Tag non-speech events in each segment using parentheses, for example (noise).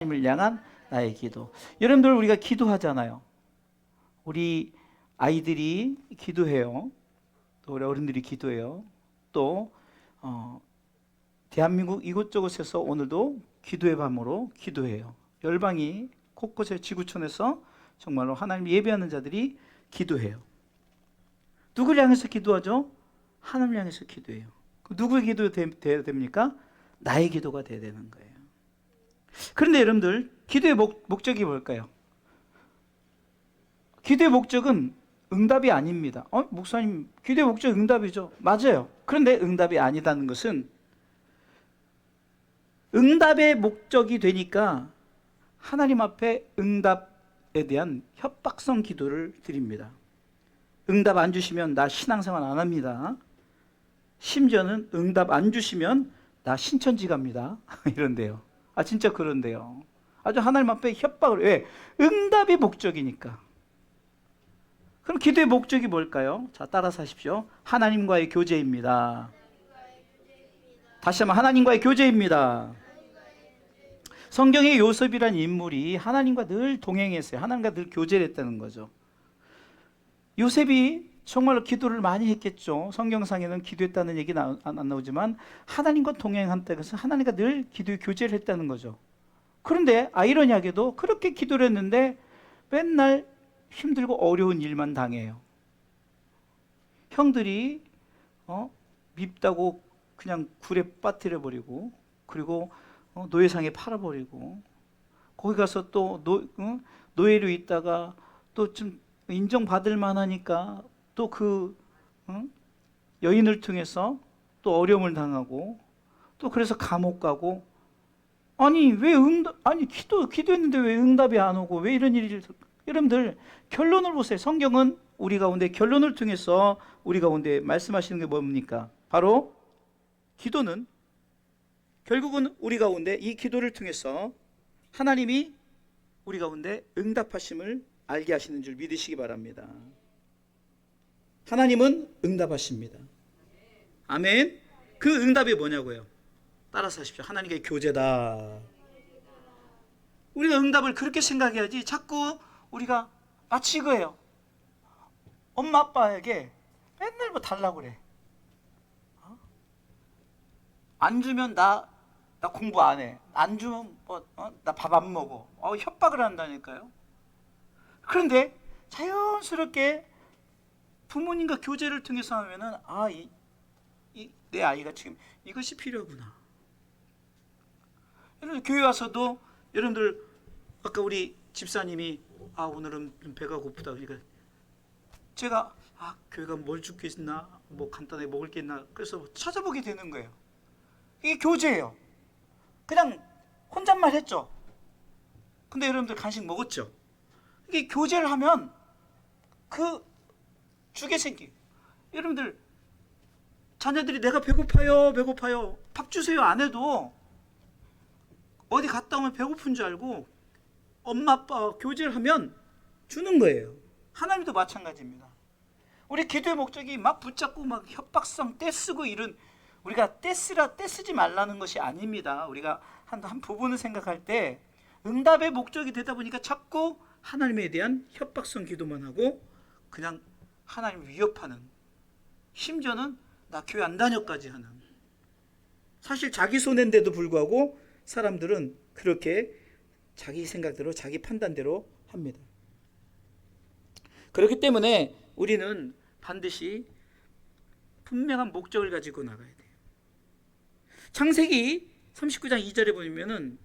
하나님을 향한 나의 기도. 여러분들 우리가 기도하잖아요. 우리 아이들이 기도해요. 또 우리 어른들이 기도해요. 또 어, 대한민국 이곳저곳에서 오늘도 기도의 밤으로 기도해요. 열방이 곳곳에 지구촌에서 정말로 하나님 예배하는 자들이 기도해요. 누구를 향해서 기도하죠? 하나님을 향해서 기도해요. 그 누구의 기도 돼야 됩니까? 나의 기도가 돼야 되는 거예요. 그런데 여러분들 기도의 목, 목적이 뭘까요? 기도의 목적은 응답이 아닙니다. 어, 목사님, 기도의 목적 응답이죠. 맞아요. 그런데 응답이 아니다는 것은 응답의 목적이 되니까 하나님 앞에 응답에 대한 협박성 기도를 드립니다. 응답 안 주시면 나 신앙생활 안 합니다. 심지어는 응답 안 주시면 나 신천지 갑니다. (laughs) 이런데요. 아 진짜 그런데요. 아주 하나님 앞에 협박을 왜? 응답이 목적이니까. 그럼 기도의 목적이 뭘까요? 자 따라서 하십시오. 하나님과의 교제입니다. 다시 한번 하나님과의 교제입니다. 성경의 요셉이란 인물이 하나님과 늘 동행했어요. 하나님과 늘 교제를 했다는 거죠. 요셉이 정말로 기도를 많이 했겠죠. 성경상에는 기도했다는 얘기는 안, 안 나오지만 하나님과 동행한다 그래서 하나님과 늘 기도의 교제를 했다는 거죠. 그런데 아이러니하게도 그렇게 기도를 했는데 맨날 힘들고 어려운 일만 당해요. 형들이 어, 밉다고 그냥 굴에 빠뜨려 버리고 그리고 어, 노예상에 팔아 버리고 거기 가서 또 노, 어? 노예로 있다가 또 좀 인정받을 만하니까 또그 여인을 통해서 또 어려움을 당하고 또 그래서 감옥 가고 아니 왜 응답 아니 기도 기도했는데 왜 응답이 안 오고 왜 이런 일이 여러분들 결론을 보세요. 성경은 우리 가운데 결론을 통해서 우리 가운데 말씀하시는 게 뭡니까? 바로 기도는 결국은 우리 가운데 이 기도를 통해서 하나님이 우리 가운데 응답하심을 알게 하시는 줄 믿으시기 바랍니다. 하나님은 응답하십니다. 아멘. 그 응답이 뭐냐고요? 따라서 하십시오. 하나님의 교제다. 우리가 응답을 그렇게 생각해야지 자꾸 우리가 마치 이거예요. 엄마 아빠에게 맨날 뭐 달라고 그래. 어? 안 주면 나, 나 공부 안 해. 안 주면 뭐, 어? 나밥 안 먹어. 어, 협박을 한다니까요. 그런데 자연스럽게 부모님과 교제를 통해서 하면은 아, 이, 이, 내 아이가 지금 이것이 필요하구나. 여러분 교회 와서도 여러분들 아까 우리 집사님이 아 오늘은 좀 배가 고프다 그러니까 제가 아 교회가 뭘줄게 있나 뭐 간단하게 먹을 게 있나 그래서 찾아보게 되는 거예요. 이게 교제예요. 그냥 혼잣말 했죠. 근데 여러분들 간식 먹었죠. 이게 교제를 하면 그 주게 생기. 여러분들 자녀들이 내가 배고파요, 배고파요. 밥 주세요 안 해도 어디 갔다 오면 배고픈 줄 알고 엄마 아빠 교제를 하면 주는 거예요. 하나님도 마찬가지입니다. 우리 기도의 목적이 막 붙잡고 막 협박성 떼쓰고 이런 우리가 떼쓰라 떼쓰지 말라는 것이 아닙니다. 우리가 한, 한 부분을 생각할 때 응답의 목적이 되다 보니까 자꾸 하나님에 대한 협박성 기도만 하고 그냥 하나님 위협하는 심지어는 나 교회 안 다녀까지 하는 사실 자기 손해인데도 불구하고 사람들은 그렇게 자기 생각대로 자기 판단대로 합니다. 그렇기 때문에 우리는 반드시 분명한 목적을 가지고 나가야 돼요. 창세기 39장 2절에 보면은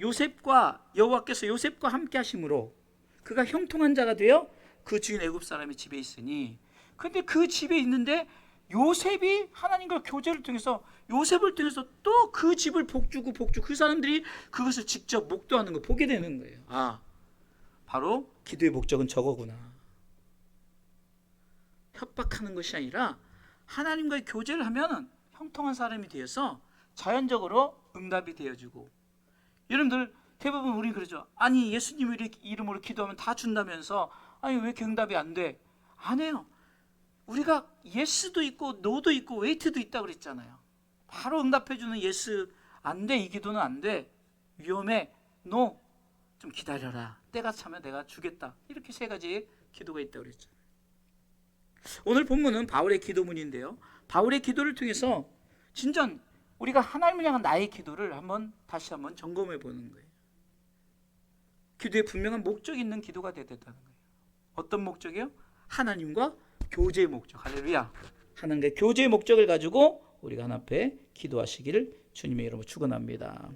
요셉과 여호와께서 요셉과 함께 하심으로 그가 형통한 자가 되어 그 주인 애굽 사람의 집에 있으니 근데 그 집에 있는데 요셉이 하나님과 교제를 통해서 요셉을 통해서 또 그 집을 복주고 복주 그 사람들이 그것을 직접 목도하는 거 보게 되는 거예요. 아, 바로 기도의 목적은 저거구나. 협박하는 것이 아니라 하나님과의 교제를 하면 형통한 사람이 되어서 자연적으로 응답이 되어주고 여러분들 대부분 우리 그러죠. 아니 예수님 이름으로 기도하면 다 준다면서 아니 왜 이렇게 응답이 안 돼? 안 해요. 우리가 예스도 있고 노도 있고 웨이트도 있다 그랬잖아요. 바로 응답해 주는 예스 안 돼. 이 기도는 안 돼. 위험해. 노. 좀 기다려라. 때가 차면 내가 주겠다. 이렇게 세 가지 기도가 있다고 그랬잖아요. 오늘 본문은 바울의 기도문인데요. 바울의 기도를 통해서 진전 우리가 하나님을 향한 나의 기도를 한번 다시 한번 점검해 보는 거예요. 기도에 분명한 목적이 있는 기도가 되야 된다는 거예요. 어떤 목적이요? 하나님과 교제의 목적. 할렐루야. 하나님과 교제의 목적을 가지고 우리가 하나 앞에 기도하시기를 주님의 이름으로 축원합니다.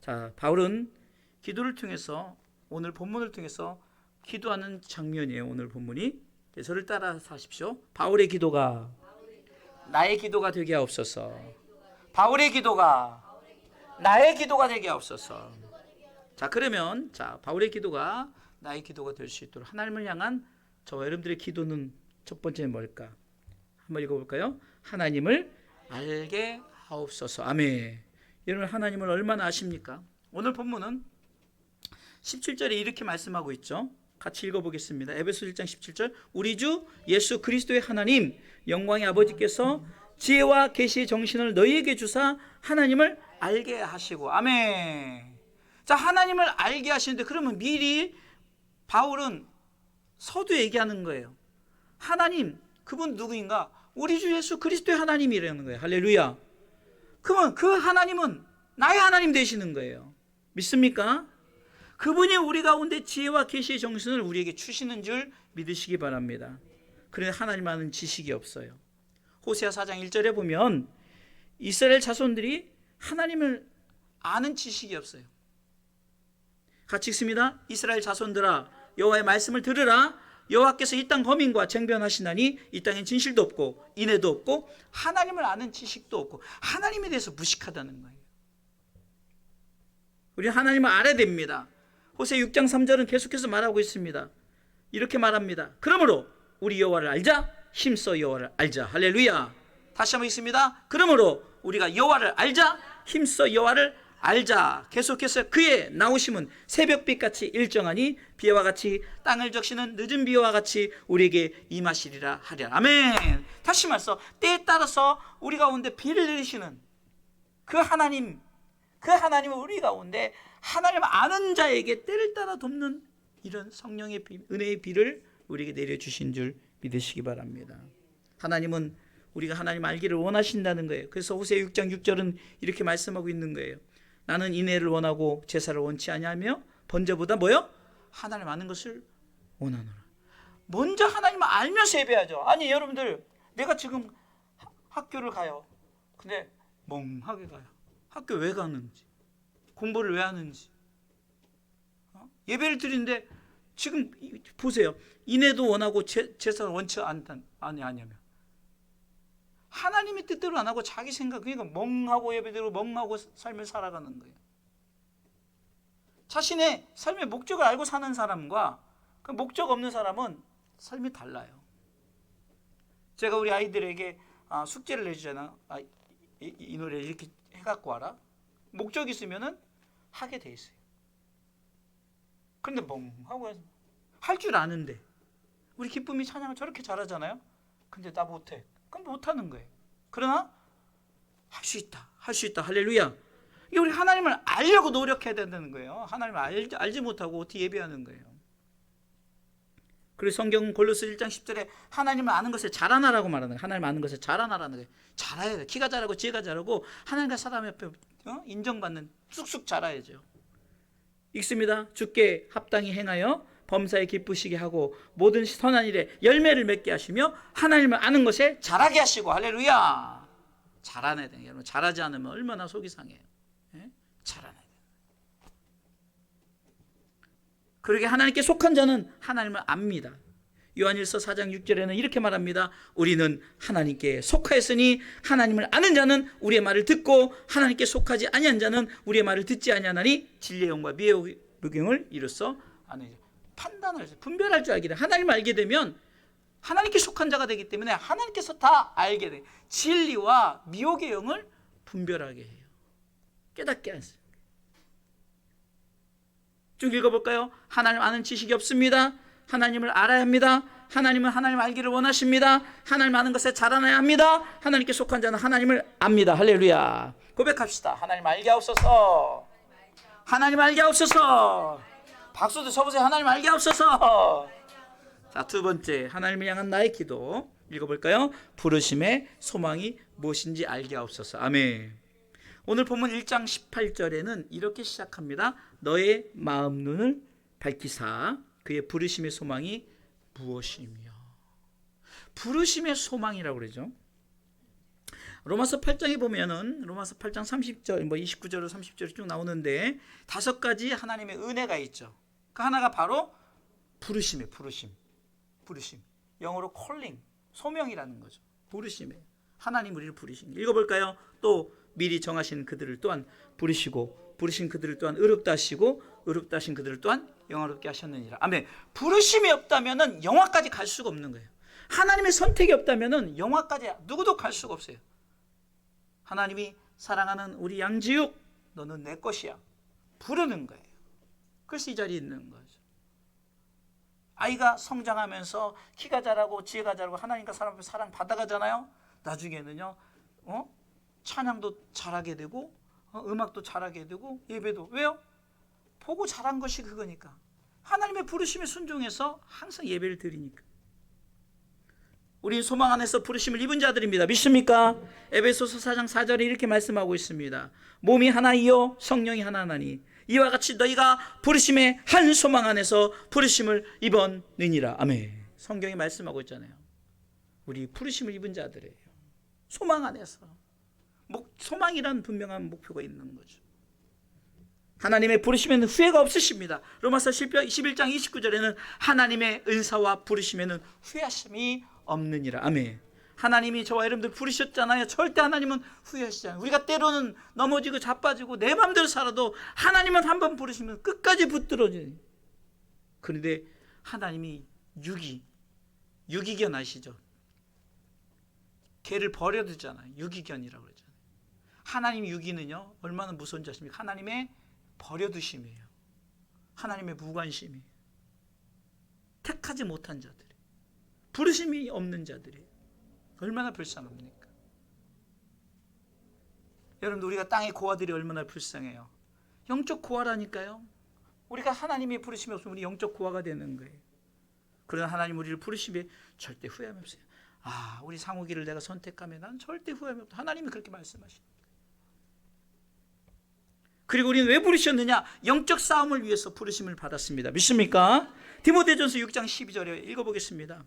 자, 바울은 기도를 통해서 오늘 본문을 통해서 기도하는 장면이에요. 오늘 본문이. 네, 저를 따라서 하십시오. 바울의 기도가 나의 기도가 되게 하옵소서. 바울의 기도가 나의 기도가 되게 하옵소서. 자, 그러면 자, 바울의 기도가 나의 기도가 될 수 있도록 하나님을 향한 저와 여러분들의 기도는 첫 번째 뭘까? 한번 읽어 볼까요? 하나님을 알게 하옵소서. 아멘. 여러분 하나님을 얼마나 아십니까? 오늘 본문은 17절에 이렇게 말씀하고 있죠. 같이 읽어보겠습니다. 에베소 1장 17절 우리 주 예수 그리스도의 하나님 영광의 아버지께서 지혜와 계시의 정신을 너희에게 주사 하나님을 알게 하시고 아멘. 자 하나님을 알게 하시는데 그러면 미리 바울은 서두 얘기하는 거예요. 하나님 그분 누구인가? 우리 주 예수 그리스도의 하나님이라는 거예요. 할렐루야. 그러면 그 하나님은 나의 하나님 되시는 거예요. 믿습니까? 그분이 우리 가운데 지혜와 계시의 정신을 우리에게 주시는 줄 믿으시기 바랍니다. 그런데 하나님 아는 지식이 없어요. 호세아 4장 1절에 보면 이스라엘 자손들이 하나님을 아는 지식이 없어요. 같이 읽습니다. 이스라엘 자손들아 여호와의 말씀을 들으라. 여호와께서 이땅 범인과 쟁변하시나니 이 땅엔 진실도 없고 인애도 없고 하나님을 아는 지식도 없고 하나님에 대해서 무식하다는 거예요. 우리 하나님을 알아야 됩니다. 호세 6장 3절은 계속해서 말하고 있습니다. 이렇게 말합니다. 그러므로 우리 여호와를 알자. 힘써 여호와를 알자. 할렐루야. 다시 한번 있습니다. 그러므로 우리가 여호와를 알자. 힘써 여호와를 알자. 계속해서 그의 나오심은 새벽빛 같이 일정하니 비와 같이 땅을 적시는 늦은 비와 같이 우리에게 임하시리라 하랴. 아멘. 다시 말해서 때에 따라서 우리 가운데 비를 내리시는 그 하나님 그 하나님은 우리 가운데 하나님 아는 자에게 때를 따라 돕는 이런 성령의 비, 은혜의 비를 우리에게 내려주신 줄 믿으시기 바랍니다. 하나님은 우리가 하나님 알기를 원하신다는 거예요. 그래서 호세 6장 6절은 이렇게 말씀하고 있는 거예요. 나는 인애를 원하고 제사를 원치 아니하며 번제보다 뭐요? 하나님 아는 것을 원하노라. 먼저 하나님을 알면서 예배하죠. 아니 여러분들 내가 지금 하- 학교를 가요. 근데 멍하게 가요. 학교 왜 가는지, 공부를 왜 하는지, 어? 예배를 드리는데 지금 이- 보세요. 인애도 원하고 제, 제사를 원치 않다 아니 아니면 하나님의 뜻대로 안 하고 자기 생각 그러니까 멍하고 예배대로 멍하고 삶을 살아가는 거예요. 자신의 삶의 목적을 알고 사는 사람과 그 목적 없는 사람은 삶이 달라요. 제가 우리 아이들에게 아, 숙제를 내주잖아. 아, 이, 이, 이 노래 이렇게 해갖고 와라. 목적 있으면은 하게 돼 있어요. 그런데 멍하고 할 줄 아는데 우리 기쁨이 찬양을 저렇게 잘하잖아요. 근데 나 못해. 그럼 못하는 거예요. 그러나 할 수 있다. 할 수 있다. 할렐루야. 이게 우리 하나님을 알려고 노력해야 된다는 거예요. 하나님을 알지, 알지 못하고 어떻게 예배하는 거예요. 그래서 성경 골로스 1장 10절에 하나님을 아는 것에 자라나라고 말하는 거예요. 하나님 아는 것에 자라나라는 거예요. 자라야 돼. 키가 자라고 지혜가 자라고 하나님과 사람 옆에 어? 인정받는 쑥쑥 자라야죠. 읽습니다. 주께 합당히 행하여 범사에 기쁘시게 하고 모든 선한 일에 열매를 맺게 하시며 하나님을 아는 것에 자라게 하시고 할렐루야. 자라내야 돼요. 여러분 자라지 않으면 얼마나 속이 상해요. 예? 돼요. 그러게 하나님께 속한 자는 하나님을 압니다. 요한일서 4장 6절에는 이렇게 말합니다. 우리는 하나님께 속하였으니 하나님을 아는 자는 우리의 말을 듣고 하나님께 속하지 아니한 자는 우리의 말을 듣지 아니하나니 진리의 영과 미의 복용을 이로써 아니 판단할 수, 분별할 줄 알게 돼. 하나님을 알게 되면 하나님께 속한 자가 되기 때문에 하나님께서 다 알게 돼. 진리와 미혹의 영을 분별하게 해요. 깨닫게 하세요. 쭉 읽어볼까요? 하나님 아는 지식이 없습니다. 하나님을 알아야 합니다. 하나님은 하나님 알기를 원하십니다. 하나님 아는 것에 자라나야 합니다. 하나님께 속한 자는 하나님을 압니다. 할렐루야. 고백합시다. 하나님 알게 하옵소서. 하나님 알게 하옵소서. 박수도 쳐보세요. 하나님 알게 하옵소서. 자, 두 번째 하나님을 향한 나의 기도 읽어볼까요? 부르심의 소망이 무엇인지 알게 하옵소서. 아멘. 오늘 본문 1장 18절에는 이렇게 시작합니다. 너의 마음 눈을 밝히사 그의 부르심의 소망이 무엇이며 부르심의 소망이라고 그러죠. 로마서 8장에 보면은 로마서 8장 30절 뭐 29절로 30절이 쭉 나오는데 다섯 가지 하나님의 은혜가 있죠. 그 하나가 바로 부르심이에요. 부르심. 부르심. 영어로 calling, 소명이라는 거죠. 부르심에 하나님 우리를 부르신. 읽어볼까요? 또 미리 정하신 그들을 또한 부르시고 부르신 그들을 또한 의롭다 하시고 의롭다 하신 그들을 또한 영화롭게 하셨느니라. 아멘. 부르심이 없다면은 영화까지 갈 수가 없는 거예요. 하나님의 선택이 없다면은 영화까지 누구도 갈 수가 없어요. 하나님이 사랑하는 우리 양지육 너는 내 것이야. 부르는 거예요. 그래서 이 자리에 있는 거죠. 아이가 성장하면서 키가 자라고 지혜가 자라고 하나님과 사람 앞에 사랑 받아가잖아요. 나중에는요, 어? 찬양도 잘하게 되고, 어? 음악도 잘하게 되고, 예배도 왜요? 보고 잘한 것이 그거니까. 하나님의 부르심에 순종해서 항상 예배를 드리니까. 우리 소망 안에서 부르심을 입은 자들입니다. 믿습니까? 에베소서 4장 4절에 이렇게 말씀하고 있습니다. 몸이 하나이요 성령이 하나나니 이와 같이 너희가 부르심의 한 소망 안에서 부르심을 입었느니라. 아멘. 성경이 말씀하고 있잖아요. 우리 부르심을 입은 자들이에요. 소망 안에서. 목, 소망이란 분명한 목표가 있는 거죠. 하나님의 부르심에는 후회가 없으십니다. 로마서 11장 29절에는 하나님의 은사와 부르심에는 후회하심이 없느니라. 아멘. 하나님이 저와 여러분들 부르셨잖아요. 절대 하나님은 후회하시지 않아요. 우리가 때로는 넘어지고 자빠지고 내 마음대로 살아도 하나님은 한 번 부르시면 끝까지 붙들어져요. 그런데 하나님이 유기, 유기견 아시죠? 개를 버려두잖아요. 유기견이라고 그러잖아요. 하나님 유기는요, 얼마나 무서운 자십니까? 하나님의 버려두심이에요. 하나님의 무관심이에요. 택하지 못한 자들이. 부르심이 없는 자들이에요. 얼마나 불쌍합니까? 여러분들 우리가 땅의 고아들이 얼마나 불쌍해요. 영적 고아라니까요. 우리가 하나님의 부르심이 없으면 우리 영적 고아가 되는 거예요. 그러나 하나님 우리를 부르심에 절대 후회함이 없어요. 아, 우리 상우기를 내가 선택하면 난 절대 후회함이 없다. 하나님이 그렇게 말씀하십니다. 그리고 우리는 왜 부르셨느냐? 영적 싸움을 위해서 부르심을 받았습니다. 믿습니까? 디모데전서 6장 12절에 읽어보겠습니다.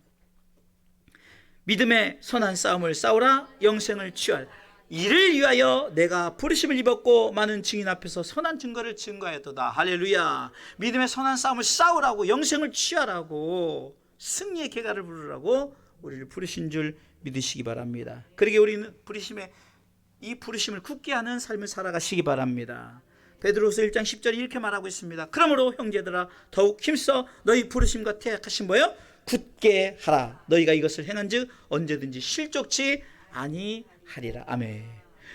믿음의 선한 싸움을 싸우라 영생을 취할. 이를 위하여 내가 부르심을 입었고 많은 증인 앞에서 선한 증거를 증거하였도다. 할렐루야. 믿음의 선한 싸움을 싸우라고 영생을 취하라고 승리의 계가를 부르라고 우리를 부르신 줄 믿으시기 바랍니다. 그러게 우리는 부르심에 이 부르심을 굳게 하는 삶을 살아가시기 바랍니다. 베드로서 1장 10절에 이렇게 말하고 있습니다. 그러므로 형제들아 더욱 힘써 너희 부르심과 태약하신 뭐요? 굳게 하라. 너희가 이것을 행한즉 언제든지 실족치 아니하리라. 아멘.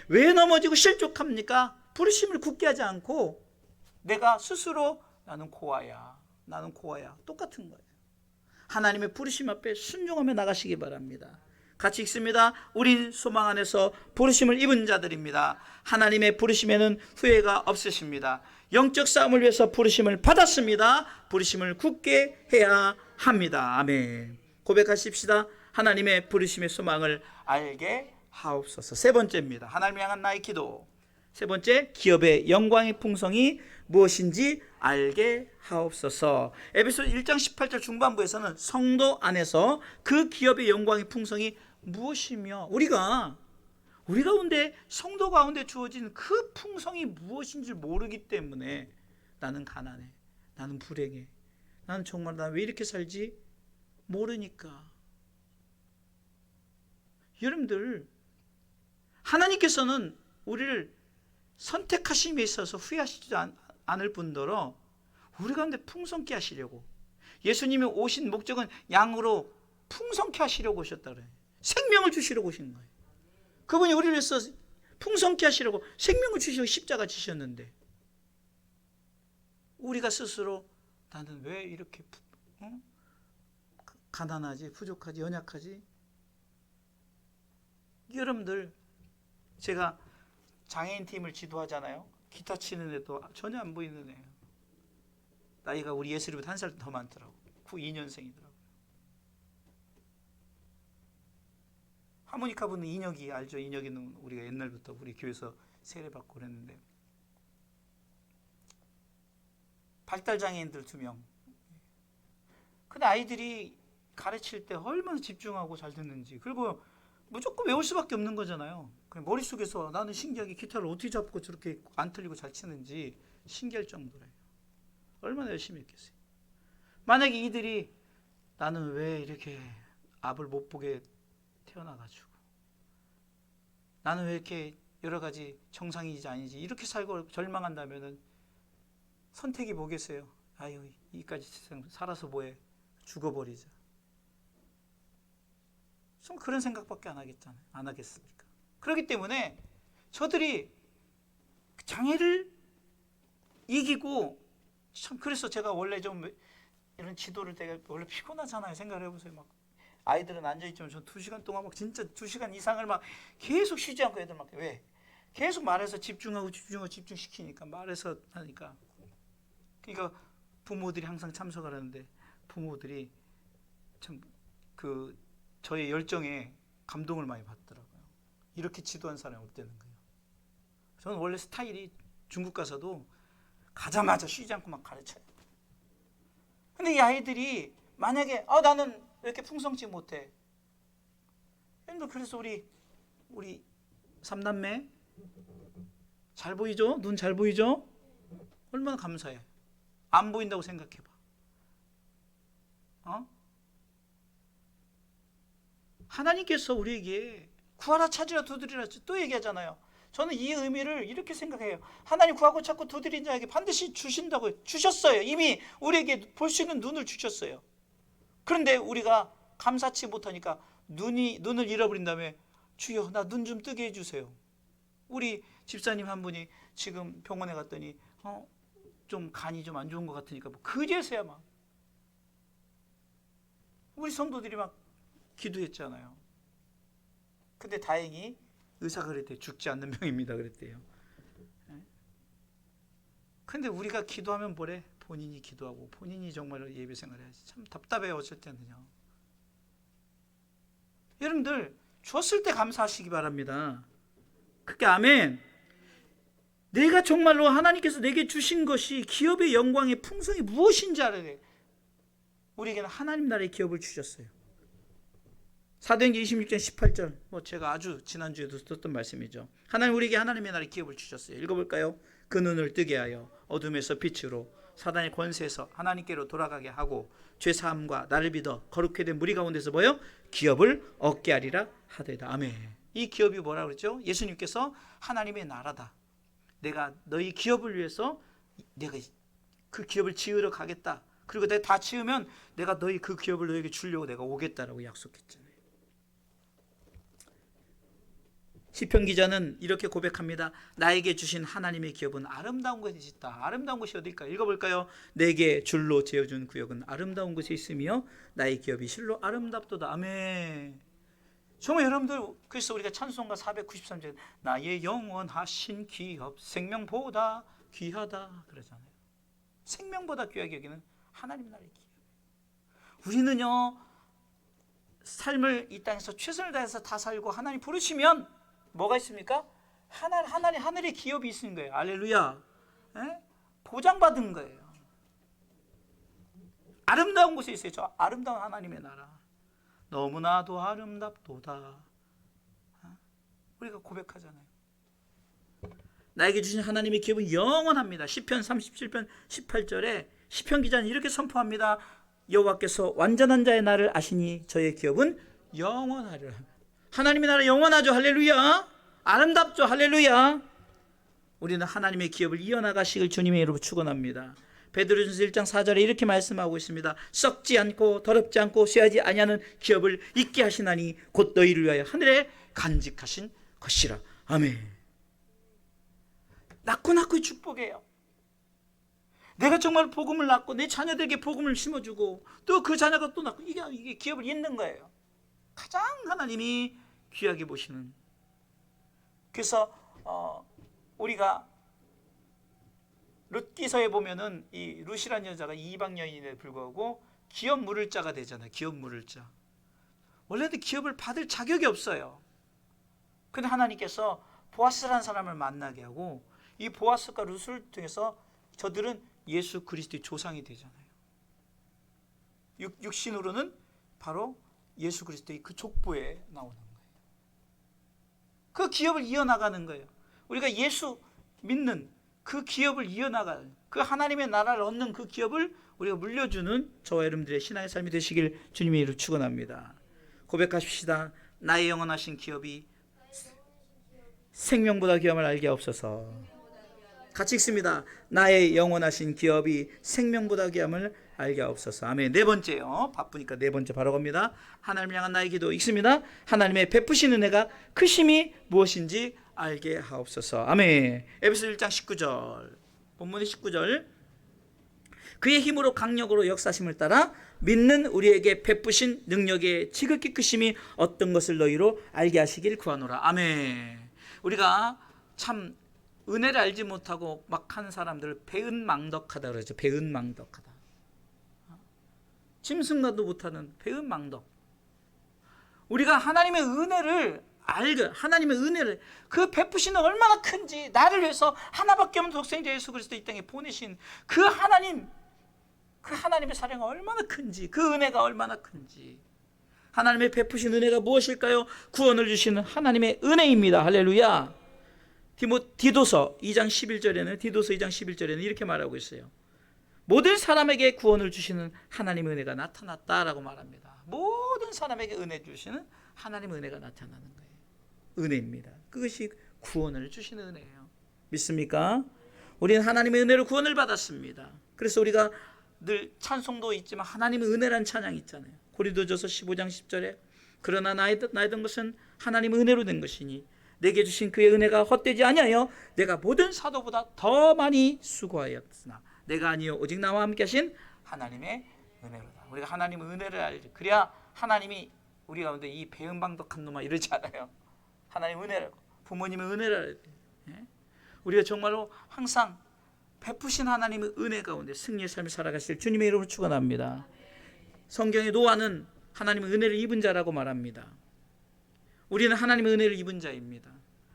왜 넘어지고 실족합니까? 부르심을 굳게 하지 않고 내가 스스로 나는 고아야. 나는 고아야. 똑같은 거예요. 하나님의 부르심 앞에 순종하며 나가시기 바랍니다. 같이 읽습니다. 우린 소망 안에서 부르심을 입은 자들입니다. 하나님의 부르심에는 후회가 없으십니다. 영적 싸움을 위해서 부르심을 받았습니다. 부르심을 굳게 해야 합니다. 아멘. 고백하십시다. 하나님의 부르심의 소망을 알게 하옵소서. 세 번째입니다. 하나님 향한 나의 기도. 세 번째, 기업의 영광의 풍성이 무엇인지 알게 하옵소서. 에베소 1장 18절 중반부에서는 성도 안에서 그 기업의 영광의 풍성이 무엇이며 우리가 우리 가운데 성도 가운데 주어진 그 풍성이 무엇인지 모르기 때문에 나는 가난해. 나는 불행해. 나는 정말 나 왜 이렇게 살지? 모르니까. 여러분들 하나님께서는 우리를 선택하심에 있어서 후회하시지 않, 않을 뿐더러 우리 가운데 풍성케 하시려고 예수님이 오신 목적은 양으로 풍성케 하시려고 오셨다 그래요. 생명을 주시려고 오신 거예요. 그분이 우리를 위해서 풍성케 하시려고 생명을 주시고 십자가 지셨는데 우리가 스스로 나는 왜 이렇게 부, 어? 가난하지, 부족하지, 연약하지? 여러분들 제가 장애인 팀을 지도하잖아요. 기타 치는 애도 전혀 안 보이는 애예요. 나이가 우리 예슬이보다 한 살 더 많더라고. 92년생이더라고. 하모니카 부는 인혁이 알죠? 인혁이는 우리가 옛날부터 우리 교회에서 세례받고 그랬는데 발달 장애인들 두 명. 근데 아이들이 가르칠 때 얼마나 집중하고 잘 듣는지 그리고 무조건 외울 수밖에 없는 거잖아요. 그냥 머릿속에서 나는 신기하게 기타를 어떻게 잡고 저렇게 안 틀리고 잘 치는지 신기할 정도래요. 얼마나 열심히 했겠어요. 만약에 이들이 나는 왜 이렇게 앞을 못 보게 태어나가지고 나는 왜 이렇게 여러 가지 정상이지 아니지 이렇게 살고 절망한다면은 선택이 뭐겠어요? 아유 이까지 세상 살아서 뭐해 죽어버리자. 좀 그런 생각밖에 안 하겠잖아요. 안 하겠습니까? 그렇기 때문에 저들이 장애를 이기고 참 그래서 제가 원래 좀 이런 지도를 되게 원래 피곤하잖아요. 생각을 해보세요. 막 아이들은 앉아 있지만 전두 시간 동안 막 진짜 두 시간 이상을 막 계속 쉬지 않고 애들 막 왜? 계속 말해서 집중하고 집중하고 집중시키니까 말해서 하니까 그러니까 부모들이 항상 참석을 하는데 부모들이 참 그 저의 열정에 감동을 많이 받더라고요. 이렇게 지도한 사람이 없다는 거예요. 저는 원래 스타일이 중국 가서도 가자마자 쉬지 않고 막 가르쳐요. 근데 이 아이들이 만약에 아 나는 왜 이렇게 풍성치 못해? 여러분들 그래서 우리 우리 삼남매 잘 보이죠? 눈 잘 보이죠? 얼마나 감사해. 안 보인다고 생각해 봐. 어? 하나님께서 우리에게 구하라 찾으라 두드리라 또 얘기하잖아요. 저는 이 의미를 이렇게 생각해요. 하나님 구하고 찾고 두드린 자에게 반드시 주신다고 주셨어요. 이미 우리에게 볼 수 있는 눈을 주셨어요. 그런데 우리가 감사치 못하니까 눈이 눈을 잃어버린 다음에 주여 나 눈 좀 뜨게 해주세요. 우리 집사님 한 분이 지금 병원에 갔더니 어, 좀 간이 좀 안 좋은 것 같으니까 뭐 그제서야 막 우리 성도들이 막 기도했잖아요. 근데 다행히 의사가 그랬대요. 죽지 않는 병입니다. 그랬대요. 예? 근데 우리가 기도하면 뭐래? 본인이 기도하고 본인이 정말로 예배 생활해야지. 참 답답해요. 어쩔 때는요. 여러분들 줬을 때 감사하시기 바랍니다. 그게 아멘. 내가 정말로 하나님께서 내게 주신 것이 기업의 영광의 풍성이 무엇인지 알아야 돼. 우리에게는 하나님 나라의 기업을 주셨어요. 사도행전 26장 18절. 뭐 제가 아주 지난주에도 썼던 말씀이죠. 하나님 우리에게 하나님의 나라의 기업을 주셨어요. 읽어 볼까요? 그 눈을 뜨게 하여 어둠에서 빛으로 사단의 권세에서 하나님께로 돌아가게 하고 죄 사함과 나를 믿어 거룩해 된 무리 가운데서 뭐요? 기업을 얻게 하리라 하되다. 아멘. 이 기업이 뭐라 그랬죠? 예수님께서 하나님의 나라다. 내가 너희 기업을 위해서 내가 그 기업을 지으러 가겠다. 그리고 내가 다 지으면 내가 너희 그 기업을 너에게 주려고 내가 오겠다라고 약속했잖아요. 시편 기자는 이렇게 고백합니다. 나에게 주신 하나님의 기업은 아름다운 곳에 있다. 아름다운 곳이 어딜까? 읽어볼까요? 내게 줄로 재어준 구역은 아름다운 곳에 있으며 나의 기업이 실로 아름답도다. 아멘. 정말 여러분들 그래서 우리가 찬송가 493절 나의 영원하신 기업 생명보다 귀하다 그러잖아요. 생명보다 귀하게 여기는 하나님 나라의 기업. 우리는요 삶을 이 땅에서 최선을 다해서 다 살고 하나님 부르시면 뭐가 있습니까? 하나 하나님 하늘의 기업이 있는 거예요. 알렐루야. 에? 보장받은 거예요. 아름다운 곳에 있어요. 저 아름다운 하나님의 나라. 너무나도 아름답도다. 어? 우리가 고백하잖아요. 나에게 주신 하나님의 기업은 영원합니다. 시편 37편 18절에 시편 기자는 이렇게 선포합니다. 여호와께서 완전한 자의 나를 아시니 저의 기업은 영원하리라. 하나님의 나라 영원하죠. 할렐루야. 아름답죠. 할렐루야. 우리는 하나님의 기업을 이어나가시길 주님의 이름으로 축원합니다. 베드로전서 1장 4절에 이렇게 말씀하고 있습니다. 썩지 않고 더럽지 않고 쇠하지 아니하는 기업을 있게 하시나니 곧 너희를 위하여 하늘에 간직하신 것이라. 아멘. 낳고 낳고의 축복이에요. 내가 정말 복음을 낳고 내 자녀들에게 복음을 심어주고 또 그 자녀가 또 낳고 이게 이게 기업을 잇는 거예요. 가장 하나님이 귀하게 보시는. 그래서 어, 우리가 룻기서에 보면은 이 룻이라는 여자가 이방 여인에 불구하고 기업 물을 자가 되잖아요. 기업 물을 자. 원래는 기업을 받을 자격이 없어요. 근데 하나님께서 보아스라는 사람을 만나게 하고 이 보아스가 룻을 통해서 저들은 예수 그리스도의 조상이 되잖아요. 육, 육신으로는 바로 예수 그리스도의 그 족보에 나오는 거예요. 그 기업을 이어나가는 거예요. 우리가 예수 믿는 그 기업을 이어나가는 그 하나님의 나라를 얻는 그 기업을 우리가 물려주는 저와 여러분들의 신앙의 삶이 되시길 주님의 이름으로 축원합니다. 고백하십시다. 나의 영원하신 기업이 생명보다 귀함을 알게 없어서 같이 읽습니다. 나의 영원하신 기업이 생명보다 귀함을 알게 없어서 아멘. 네 번째요. 바쁘니까 네 번째 바로 갑니다. 하나님 향한 나의 기도 읽습니다. 하나님의 베푸신 은혜가 크심이 무엇인지 알게 하옵소서. 아멘. 에베소 1장 19절. 본문의 19절. 그의 힘으로 강력으로 역사심을 따라 믿는 우리에게 베푸신 능력의 지극히 크심이 어떤 것을 너희로 알게 하시길 구하노라. 아멘. 우리가 참 은혜를 알지 못하고 막 하는 사람들을 배은망덕하다 그러죠. 배은망덕하다. 짐승과도 못하는 배은망덕. 우리가 하나님의 은혜를 알고 하나님의 은혜를 그 베푸시는 얼마나 큰지 나를 위해서 하나밖에 없는 독생자 예수 그리스도 이 땅에 보내신 그 하나님 그 하나님의 사랑이 얼마나 큰지 그 은혜가 얼마나 큰지 하나님의 베푸신 은혜가 무엇일까요? 구원을 주시는 하나님의 은혜입니다. 할렐루야. 디모 디도서 2장 11절에는 디도서 2장 11절에는 이렇게 말하고 있어요. 모든 사람에게 구원을 주시는 하나님의 은혜가 나타났다라고 말합니다. 모든 사람에게 은혜 주시는 하나님의 은혜가 나타나는 거예요. 은혜입니다. 그것이 구원을 주시는 은혜예요. 믿습니까? 우리는 하나님의 은혜로 구원을 받았습니다. 그래서 우리가 늘 찬송도 있지만 하나님의 은혜란 찬양이 있잖아요. 고린도전서 15장 10절에 그러나 나의 나이던 것은 하나님의 은혜로 된 것이니 내게 주신 그의 은혜가 헛되지 아니하여 내가 모든 사도보다 더 많이 수고하였으나 내가 아니요 오직 나와 함께 하신 하나님의 은혜로다. 우리가 하나님의 은혜를 알지. 그래야 하나님이 우리 가운데 이 배은방덕한 놈아 이러지 않아요. 하나님 은혜라고 부모님의 돼. 예? 우리가 정말로 항상 베푸신 하나님의 은혜 가운데 승리의 삶을 살아가실 주님의 이름으로 축원합니다. 성경의 노아는 하나님의 은혜를 입은 자라고 말합니다. 우리는 하나님의 은혜를 입은 자입니다.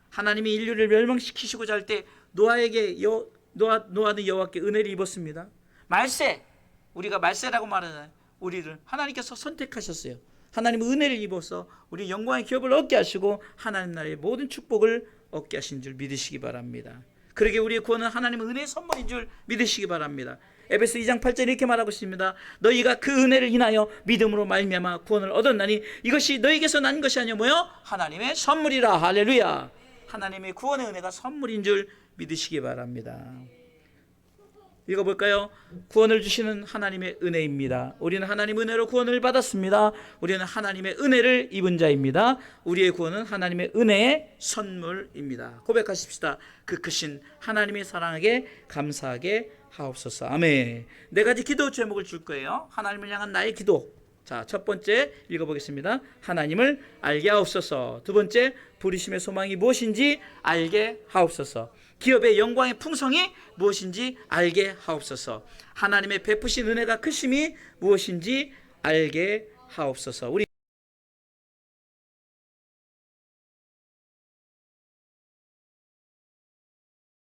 하나님이 인류를 멸망시키시고자 할 때 노아에게 여, 노아, 노아는 여호와께 은혜를 입었습니다. 말세 우리가 말세라고 말하는 우리를 하나님께서 선택하셨어요. 하나님의 은혜를 입어서 우리 영광의 기업을 얻게 하시고 하나님 나라의 모든 축복을 얻게 하신 줄 믿으시기 바랍니다. 그러게 우리의 구원은 하나님의 은혜의 선물인 줄 믿으시기 바랍니다. 에베소 2장 8절 이렇게 말하고 있습니다. 너희가 그 은혜를 인하여 믿음으로 말미암아 구원을 얻었나니 이것이 너희에게서 난 것이 아니요 뭐요? 하나님의 선물이라 할렐루야. 하나님의 구원의 은혜가 선물인 줄 믿으시기 바랍니다. 읽어볼까요? 구원을 주시는 하나님의 은혜입니다. 우리는 하나님의 은혜로 구원을 받았습니다. 우리는 하나님의 은혜를 입은 자입니다. 우리의 구원은 하나님의 은혜의 선물입니다. 고백하십시다. 그 크신 하나님의 사랑에게 감사하게 하옵소서. 아멘. 네 가지 기도 제목을 줄 거예요. 하나님을 향한 나의 기도. 자, 첫 번째 읽어보겠습니다. 하나님을 알게 하옵소서. 두 번째, 부르심의 소망이 무엇인지 알게 하옵소서. 기업의 영광의 풍성이 무엇인지 알게 하옵소서. 하나님의 베푸신 은혜가 크심이 무엇인지 알게 하옵소서. 우리